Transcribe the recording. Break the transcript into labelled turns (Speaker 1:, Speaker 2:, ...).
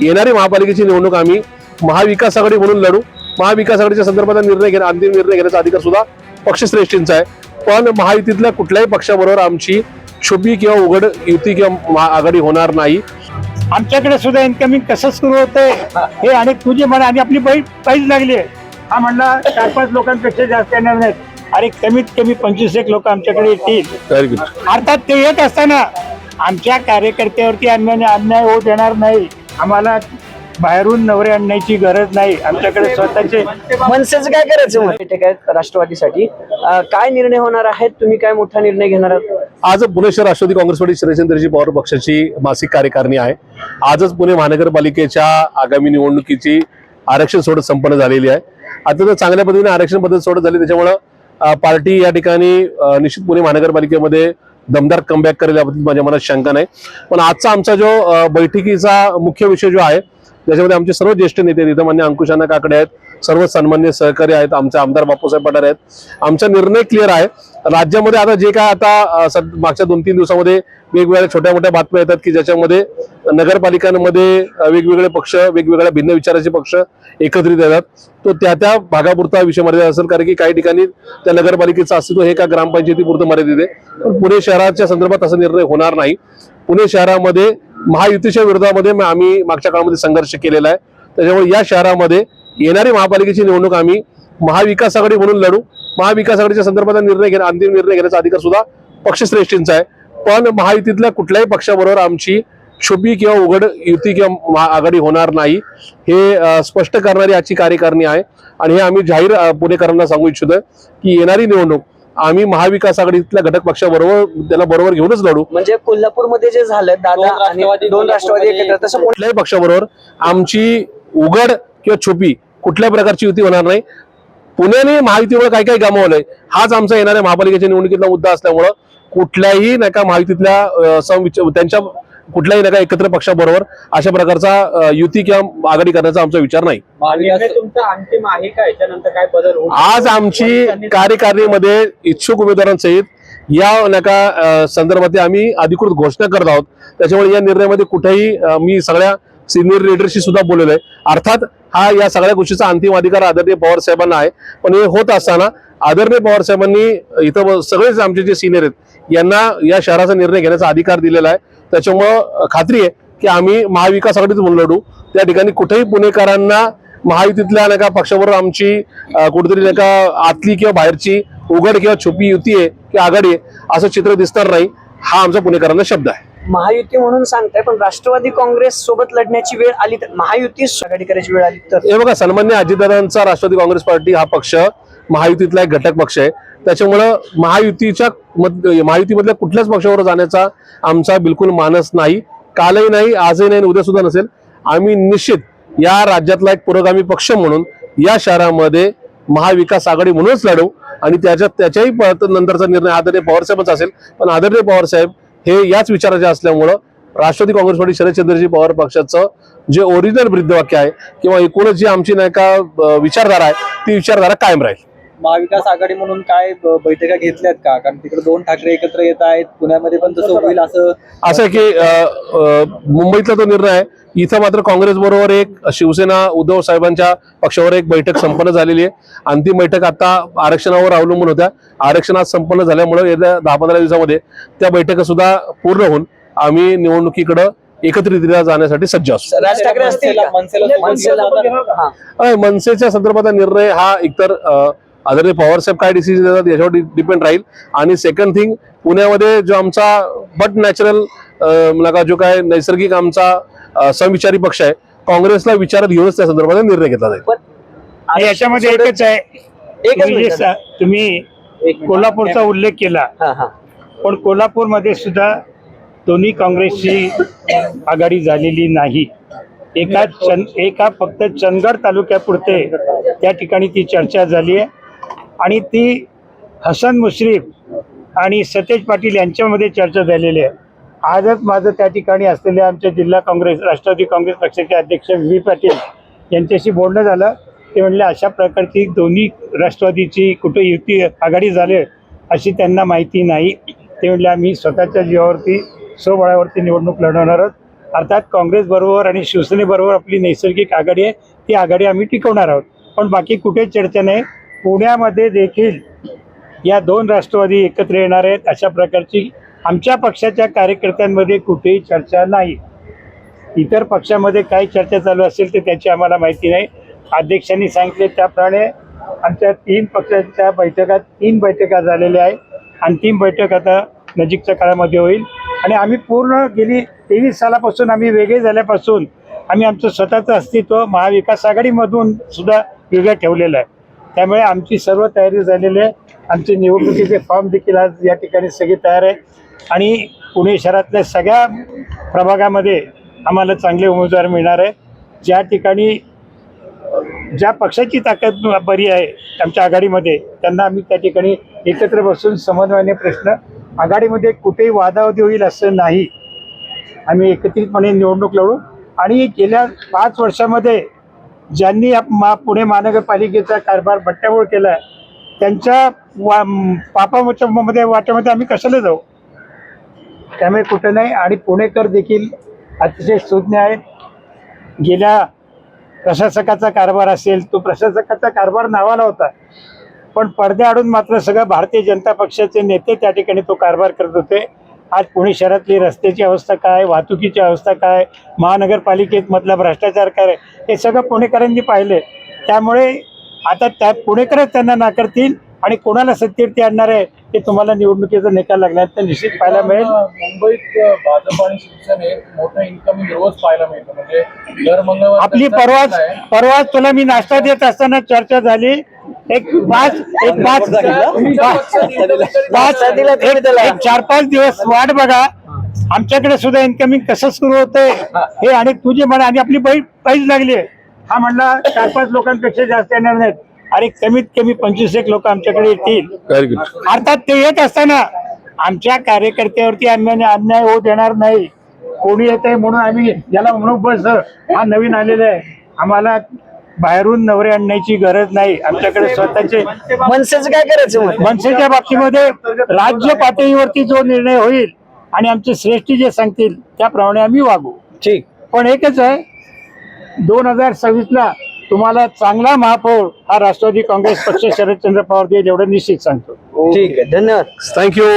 Speaker 1: येणारी महापालिकेची निवडणूक आम्ही महाविकास आघाडी म्हणून लढू. महाविकास आघाडीच्या संदर्भात निर्णय घेण्या अंतिम निर्णय घेण्याचा अधिकार सुद्धा पक्षश्रेष्ठींचा आहे. पण महायुतीतल्या कुठल्याही पक्षाबरोबर आमची छुपी किंवा उघड युती किंवा आघाडी होणार नाही.
Speaker 2: आमच्याकडे सुद्धा इन्कमिंग कसं सुरू होतंय. हे आणि तुझे म्हणा आणि आपली बाई पाहिजे लागली आहे. हा म्हणला चार पाच लोकांपेक्षा जास्त येणार नाहीत. अरे कमीत कमी पंचवीस एक लोक आमच्याकडे येतील. अर्थात ते येत असताना आमच्या कार्यकर्त्यावरती अन्याय अन्याय होऊ देणार नाही. आम्हाला बाहेरून नवरे आणण्याची गरज नाही. आमच्याकडे स्वतःचे
Speaker 3: मनसेचं काय करायचं बैठक आहेत राष्ट्रवादीसाठी. अं, काय निर्णय होणार आहेत? तुम्ही काय मोठा निर्णय घेणार आहात?
Speaker 1: आज पुणे शहर राष्ट्रवादी काँग्रेस पार्टी शरदचंद्रजी पवार पक्षाची मासिक कार्यकारिणी आहे. आजच पुणे महानगरपालिकेच्या आगामी निवडणुकीची आरक्षण सोडत संपन्न झालेली आहे. आता तर चांगल्या पद्धतीने आरक्षण पद्धत सोडत झाली त्याच्यामुळं अं, पार्टी या ठिकाणी अं, निश्चित पुणे महानगरपालिकेमध्ये दमदार कमबॅक करेल याबद्दल माझ्या मनात शंका नाही. पण आजचा आमचा जो बैठकीचा मुख्य विषय जो आहे त्याच्यामध्ये आमचे सर्व ज्येष्ठ नेते तिथं मान्य अंकुशाना काकडे आहेत. सर्व सन्मान्य सहकारी आहेत आमचे आमदार बापूसाहेब पठारे आहेत. आमचा निर्णय क्लिअर आहे. राज्यामध्ये आता जे काय आता मागच्या दोन तीन दिवसामध्ये वेगवेगळ्या छोट्या मोठ्या बातम्या येतात की ज्याच्यामध्ये नगरपालिकांमध्ये वेगवेगळे पक्ष वेगवेगळ्या भिन्न विचाराचे पक्ष एकत्रित येतात. तो त्या त्या भागापुरता विषय मर्यादा असेल कारण की काही ठिकाणी त्या नगरपालिकेचं अस्तित्व हे का ग्रामपंचायतीपुरतं मर्यादित आहे. पण पुणे शहराच्या संदर्भात असा निर्णय होणार नाही. पुणे शहरामध्ये महायुतीच्या विरोधामध्ये आम्ही मागच्या काळामध्ये संघर्ष केलेला आहे. त्याच्यामुळे या शहरामध्ये येणारी महापालिकेची निवडणूक आम्ही महाविकास आघाडी म्हणून लढू. महाविकास आघाडीच्या संदर्भात निर्णय घेण्या अंतिम निर्णय घेण्याचा अधिकार सुद्धा पक्षश्रेष्ठींचा आहे. पण महायुतीतल्या कुठल्याही पक्षाबरोबर आमची छुपी किंवा उघड युती किंवा महा- आघाडी होणार नाही. हे स्पष्ट करणारी आजची कार्यकारिणी आहे. आणि हे आम्ही जाहीर पुणेकरांना सांगू इच्छितोय की येणारी निवडणूक आम्ही महाविकास आघाडीतल्या घटक पक्षाबरोबर त्याला बरोबर घेऊनच लढू.
Speaker 3: म्हणजे कोल्हापूरमध्ये जे झालं दादा आणि दोन राष्ट्रवादी एकत्र तसं
Speaker 1: कुठल्याही पक्षाबरोबर आमची उघड किंवा छुपी कुठल्या प्रकारची युती होणार नाही. पुण्याने महायुतीमुळे काय काय गमावलंय. हाच आमचा येणाऱ्या महापालिकेच्या निवडणुकीतला मुद्दा असल्यामुळं कुठल्याही नाही का महायुतीतल्या त्यांच्या कुठल्याही नाही का एकत्र पक्षाबरोबर अशा प्रकारचा युती किंवा आघाडी करण्याचा आमचा विचार नाही.
Speaker 4: निर्णय तुमचा अंतिम आहे का? याच्यानंतर काय बदल होईल
Speaker 1: आज आमची कार्यकारिणीमध्ये इच्छुक उमेदवारांसहित या नका संदर्भात आम्ही अधिकृत घोषणा करत आहोत. त्याच्यामुळे या निर्णयामध्ये कुठेही मी सगळ्या सिनियर लिडरशी सुद्धा बोललेलो आहे. अर्थात हा या सगळ्या गोष्टीचा अंतिम अधिकार आदरणीय पवार साहेबांना आहे. पण हे होत असताना आदरणीय पवार साहेबांनी इथं सगळेच आमचे जे सिनियर आहेत यांना या शहराचा निर्णय घेण्याचा अधिकार दिलेला आहे. त्याच्यामुळं खात्री आहे की आम्ही महाविकास आघाडीत लढू. त्या ठिकाणी कुठेही पुणेकरांना महायुतीतल्या नाही का पक्षाबरोबर आमची कुठेतरी नाही का आतली किंवा बाहेरची उघड किंवा छुपी युती आहे किंवा आघाडी आहे असं चित्र दिसणार नाही. हा आमचा पुणेकरांचा शब्द आहे.
Speaker 3: महायुती म्हणून सांगताय पण राष्ट्रवादी काँग्रेस सोबत लढण्याची वेळ आली तर महायुती आघाडी करायची वेळ आली तर?
Speaker 1: हे बघा सन्मान्य अजितदादांचा राष्ट्रवादी काँग्रेस पार्टी हा पक्ष महायुतीतला एक घटक पक्ष आहे. त्याच्यामुळं महायुतीच्या मध- महायुतीमधल्या कुठल्याच पक्षावर जाण्याचा आमचा बिलकुल मानस नाही कालही नाही आजही नाही उद्या सुद्धा नसेल. आम्ही निश्चित या राज्यातला एक पुरोगामी पक्ष म्हणून या शहरामध्ये महाविकास आघाडी म्हणूनच लढवू आणि त्याच्यात त्याच्याही नंतरचा निर्णय आदरणीय पवारसाहेबच असेल पण आदरणीय पवारसाहेब हे याच विचाराचे असल्यामुळं राष्ट्रवादी काँग्रेस पार्टी शरदचंद्रजी पवार पक्षाचं जे ओरिजिनल ब्रीदवाक्य आहे किंवा एकूणच जी आमची नाही का विचारधारा आहे ती विचारधारा कायम राहील.
Speaker 4: महाविकास आघाडी म्हणून काय ब- बैठका घेतल्यात का कारण तिकडे दोन ठाकरे एकत्र येत आहेत पुण्यामध्ये पण तसं होईल असं
Speaker 1: असं आहे की अ, अ, मुंबईतला तो निर्णय आहे इथं मात्र काँग्रेस बरोबर एक शिवसेना उद्धव साहेबांच्या पक्षावर एक बैठक संपन्न झालेली आहे अंतिम बैठक आता आरक्षणावर अवलंबून होत्या आरक्षण आज संपन्न झाल्यामुळे येत्या दहा पंधरा दिवसामध्ये त्या बैठका सुद्धा पूर्ण होऊन आम्ही निवडणुकीकडे एकत्रितरित्या जाण्यासाठी सज्ज असू
Speaker 3: राज ठाकरे असतील का?
Speaker 4: मनसेला-?
Speaker 3: हा.
Speaker 1: मनसेच्या संदर्भातला निर्णय हा एकतर अ, आदरणीय पवारसाहेब काय डिसिजन देतात याच्यावर डिपेंड राहील. आणि सेकंड थिंग पुण्यामध्ये जो आमचा बट नॅचरल नका जो काय नैसर्गिक आमचा अ, समविचारी पक्ष आहे काँग्रेसला विचारात घेऊनच त्या संदर्भात निर्णय घेतला जाईल.
Speaker 3: पण
Speaker 2: आणि याच्यामध्ये एकच आहे. तुम्ही तुम्ही
Speaker 4: एक मिनिट.
Speaker 2: कोल्हापूरचा उल्लेख केला. पण कोल्हापूरमध्ये सुद्धा दोन्ही काँग्रेसची आघाडी झालेली नाही. एका चन एका फक्त चंदगड तालुक्यापुरते त्या ठिकाणी ती चर्चा झाली आहे. आणि ती हसन मुश्रीफ आणि सतेज पाटील यांच्यामध्ये चर्चा झालेली आहे. आजच माझं त्या ठिकाणी असलेल्या आमच्या जिल्हा काँग्रेस राष्ट्रवादी काँग्रेस पक्षाचे अध्यक्ष व्ही. पाटील यांच्याशी बोलणं झालं. ते म्हणले अशा प्रकारची दोन्ही राष्ट्रवादीची कुठे युती आघाडी झाली अशी त्यांना माहिती नाही. ते म्हणले आम्ही स्वतःच्या जीवावरती स्वबळावरती निवडणूक लढवणार आहोत. अर्थात काँग्रेसबरोबर आणि शिवसेनेबरोबर आपली नैसर्गिक आघाडी आहे ती आघाडी आम्ही टिकवणार आहोत. पण बाकी कुठेच चर्चा नाही. पुण्यामध्ये देखील या दोन राष्ट्रवादी एकत्र येणार आहेत अशा प्रकारची आमच्या पक्षाच्या कार्यकर्त्यांमध्ये कुठेही चर्चा नाही. इतर पक्षामध्ये काय चर्चा चालू असेल तर त्याची आम्हाला माहिती नाही. अध्यक्षांनी सांगितले त्याप्रमाणे आमच्या तीन पक्षांच्या बैठका तीन बैठका झालेल्या आहेत. अंतिम बैठक आता नजीकच्या काळामध्ये होईल. आणि आम्ही पूर्ण गेली तेवीस सालापासून आम्ही वेगळे झाल्यापासून आम्ही आमचं स्वतःचं अस्तित्व महाविकास आघाडीमधून सुद्धा वेगळं ठेवलेलं आहे. त्यामुळे आमची सर्व तयारी झालेली आहे. आमचे निवडणुकीचे फॉर्म देखील आज या ठिकाणी सगळे तयार आहे आणि पुणे शहरातल्या सगळ्या प्रभागामध्ये आम्हाला चांगले उमेदवार मिळणार आहे ज्या ठिकाणी ज्या पक्षाची ताकद बरी आहे आमच्या आघाडीमध्ये त्यांना आम्ही त्या ठिकाणी एकत्र बसून समन्वयाने प्रश्न आघाडीमध्ये कुठेही वादावादी होईल असं नाही. आम्ही एकत्रितपणे निवडणूक लढू. आणि गेल्या पाच वर्षामध्ये ज्यांनी आप- मा पुणे महानगरपालिकेचा कारभार बट्ट्याबोळ केला त्यांच्या वा पापामध्ये वाट्यामध्ये आम्ही कशाला जाऊ? त्यामुळे कुठं नाही. आणि पुणेकर देखील अतिशय सुज्ञ आहेत गेल्या प्रशासकाचा कारभार असेल तो प्रशासकाचा कारभार नावाला होता. पण पडद्याआडून मात्र सगळं भारतीय जनता पक्षाचे नेते त्या ठिकाणी तो कारभार करत होते. आज पुणे शहरातली रस्त्याची अवस्था काय वाहतुकीची अवस्था काय महानगरपालिकेत मधला भ्रष्टाचार काय हे सगळं पुणेकरांनी पाहिले त्यामुळे आता त्या पुणेकरच त्यांना नाकारतील आणि कोणाला सत्तेवरती आणणार आहे ते तुम्हाला निवडणुकीचा निकाल लागल्यानंतर निश्चित पाहायला मिळेल.
Speaker 5: मुंबईत भाजप आणि शिवसेनेत मोठं इन्कमिंग रोज पाहायला मिळतं. म्हणजे दर मंगळवार
Speaker 2: आपली परवाच परवाच तुला मी नाश्ता देत असताना चर्चा झाली. एक पाच एक पाच पाच. एक- एक चार पाच दिवस वाट बघा. आमच्याकडे सुद्धा इन्कमिंग कसं सुरू होतंय हे. आणि तुझे म्हणा आणि आपली बाई पाहिजे लागली हा म्हणला चार पाच लोकांपेक्षा जास्त येणार नाहीत. अरे कमीत कमी पंचवीस एक लोक आमच्याकडे येतील. अर्थात ते येत असताना आमच्या कार्यकर्त्यावरती अन्याय अन्याय होऊ देणार नाही. कोणी येत आहे म्हणून आम्ही याला म्हणून बस हा नवीन आलेला आहे. आम्हाला बाहेरून नवरे आणण्याची गरज नाही. आमच्याकडे स्वतःचे
Speaker 3: मनसेचं काय करायचं मग?
Speaker 2: मनसेच्या बाबतीमध्ये राज्य पातळीवरती जो निर्णय होईल आणि आमचे श्रेष्ठी जे सांगतील त्याप्रमाणे आम्ही वागू.
Speaker 3: ठीक.
Speaker 2: पण एकच आहे दोन हजार सव्वीस ला तुम्हाला चांगला महापौर हा राष्ट्रवादी काँग्रेस पक्ष शरदचंद्र पवार देईल एवढं निश्चित सांगतो.
Speaker 3: ठीक आहे धन्यवाद.
Speaker 1: थँक्यू